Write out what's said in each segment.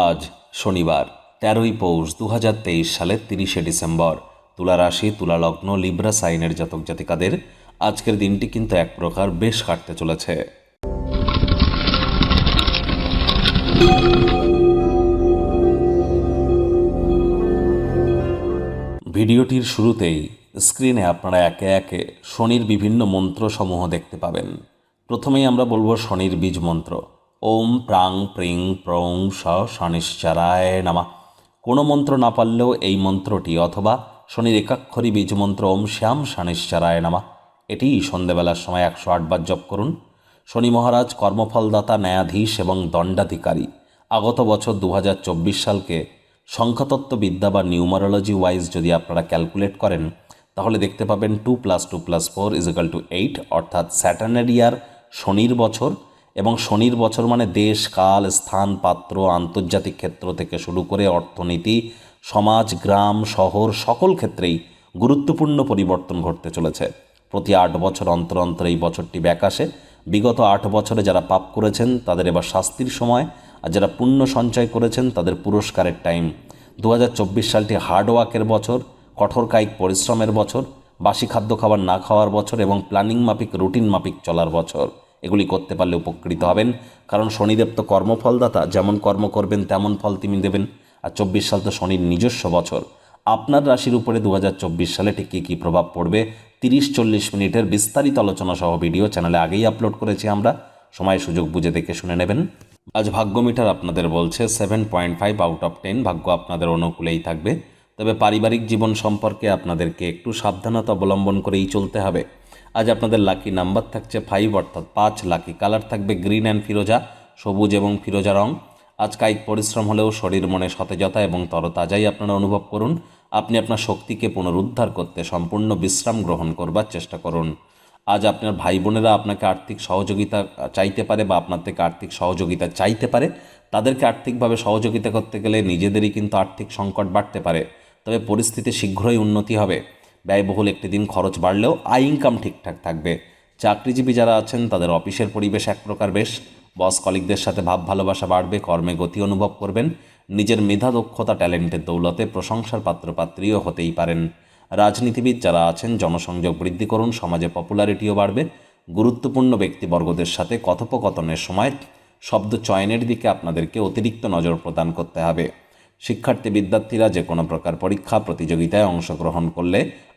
আজ শনিবার, তেরোই পৌষ দু হাজার তেইশ সালের তিরিশে ডিসেম্বর। তুলা রাশি, তুলা লগ্ন, লিব্রা সাইনের জাতক জাতিকাদের আজকের দিনটি কিন্তু এক প্রকার বেশ কাটতে চলেছে। ভিডিওটির শুরুতেই স্ক্রিনে আপনারা একে একে শনির বিভিন্ন মন্ত্রসমূহ দেখতে পাবেন। প্রথমেই আমরা বলব শনির বীজ মন্ত্র। ওম প্রাং প্রিং প্রং স শনিশ্চারায় নামা। কোনো মন্ত্র না পারলেও এই মন্ত্রটি অথবা শনির একাক্ষরী বীজ মন্ত্র ওম শ্যাম শনিশ্চারায় নামা। এটি সন্ধেবেলার সময় একশো আটবার জপ করুন। শনি মহারাজ কর্মফলদাতা, ন্যায়াধীশ এবং দণ্ডাধিকারী। আগত বছর দু হাজার চব্বিশ সালকে সংখ্যাতত্ত্ববিদ্যা বা নিউমারোলজি ওয়াইজ যদি আপনারা ক্যালকুলেট করেন, তাহলে দেখতে পাবেন two plus two plus four is equal to eight, অর্থাৎ স্যাটার্নের ইয়ার শনির বছর এবং শনির বছর মানে দেশ, কাল, স্থান, পাত্র, আন্তর্জাতিক ক্ষেত্র থেকে শুরু করে অর্থনীতি, সমাজ, গ্রাম, শহর, সকল ক্ষেত্রেই গুরুত্বপূর্ণ পরিবর্তন ঘটতে চলেছে। প্রতি আট বছর অন্তর অন্তর এই বছরটি ব্যাকাশে বিগত আট বছরে যারা পাপ করেছেন, তাদের এবার শাস্তির সময়। আর যারা পুণ্য সঞ্চয় করেছেন, তাদের পুরস্কারের টাইম। দু হাজার চব্বিশ সালটি হার্ডওয়ার্কের বছর, কঠোর কায়িক পরিশ্রমের বছর, বাসি খাদ্য খাবার না খাওয়ার বছর এবং প্ল্যানিং মাফিক, রুটিন মাফিক চলার বছর। এগুলি করতে পারলে উপকৃত হবেন। কারণ শনিদেব তো কর্মফলদাতা, যেমন কর্ম করবেন তেমন ফল তিনি দেবেন। আর চব্বিশ সাল তো শনির নিজস্ব বছর। আপনার রাশির উপরে দু হাজার চব্বিশ সালে ঠিক কী কী প্রভাব পড়বে? তিরিশ চল্লিশ মিনিটের বিস্তারিত আলোচনা সহ ভিডিও চ্যানেলে আগেই আপলোড করেছি আমরা। সময় সুযোগ বুঝে দেখে শুনে নেবেন। আজ ভাগ্য মিটার আপনাদের বলছে seven point five out of ten. ভাগ্য আপনাদের অনুকূলেই থাকবে। তবে পারিবারিক জীবন সম্পর্কে আপনাদেরকে একটু সাবধানতা অবলম্বন করেই চলতে হবে। আজ আপনাদের লাকি নাম্বার থাকছে ফাইভ অর্থাৎ পাঁচ লাকি কালার থাকবে গ্রিন অ্যান্ড ফিরোজা, সবুজ এবং ফিরোজা রং। আজ কায়িক পরিশ্রম হলেও শরীর মনে সতেজতা এবং তরতাজাই আপনারা অনুভব করুন। আপনি আপনার শক্তিকে পুনরুদ্ধার করতে সম্পূর্ণ বিশ্রাম গ্রহণ করবার চেষ্টা করুন। আজ আপনার ভাই বোনেরা আপনাকে আর্থিক সহযোগিতা চাইতে পারে বা আপনার থেকে আর্থিক সহযোগিতা চাইতে পারে। তাদেরকে আর্থিকভাবে সহযোগিতা করতে গেলে নিজেদেরই কিন্তু আর্থিক সংকট বাড়তে পারে। তবে পরিস্থিতি শীঘ্রই উন্নতি হবে। ব্যয়বহুল একটি দিন খরচ বাড়লেও আয় ইনকাম ঠিকঠাক থাকবে। চাকরিজীবী যারা আছেন, তাদের অফিসের পরিবেশ এক প্রকার বেশ। বস কলিকদের সাথে ভাব ভালোবাসা বাড়বে, কর্মে গতি অনুভব করবেন। নিজের মেধা, দক্ষতা, ট্যালেন্টের দৌলতে প্রশংসার পাত্রপাত্রীও হতেই পারেন। রাজনীতিবিদ যারা আছেন, জনসংযোগ বৃদ্ধি করুন, সমাজে পপুলারিটিও বাড়বে। গুরুত্বপূর্ণ ব্যক্তিবর্গদের সাথে কথোপকথনের সময় শব্দ চয়নের দিকে আপনাদেরকে অতিরিক্ত নজর প্রদান করতে হবে। শিক্ষার্থী বিদ্যার্থীরা যে কোনো প্রকার পরীক্ষা, প্রতিযোগিতায় অংশগ্রহণ করলে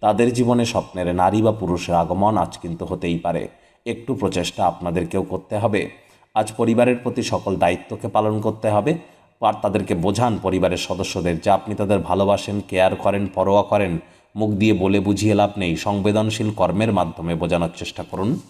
তাদের জীবনে স্বপ্নের নারী বা পুরুষের আগমন আজ কিন্তু হতেই পারে। একটু প্রচেষ্টা আপনাদেরকেও করতে হবে। আজ পরিবারের প্রতি সকল দায়িত্বকে পালন করতে হবে। আর তাদেরকে বোঝান পরিবারের সদস্যদের যে আপনি তাদের ভালোবাসেন, কেয়ার করেন, পরোয়া করেন, মুখ দিয়ে বলে বুঝিয়ে লাভ নেই। সংবেদনশীল কর্মের মাধ্যমে বোঝানোর চেষ্টা করুন।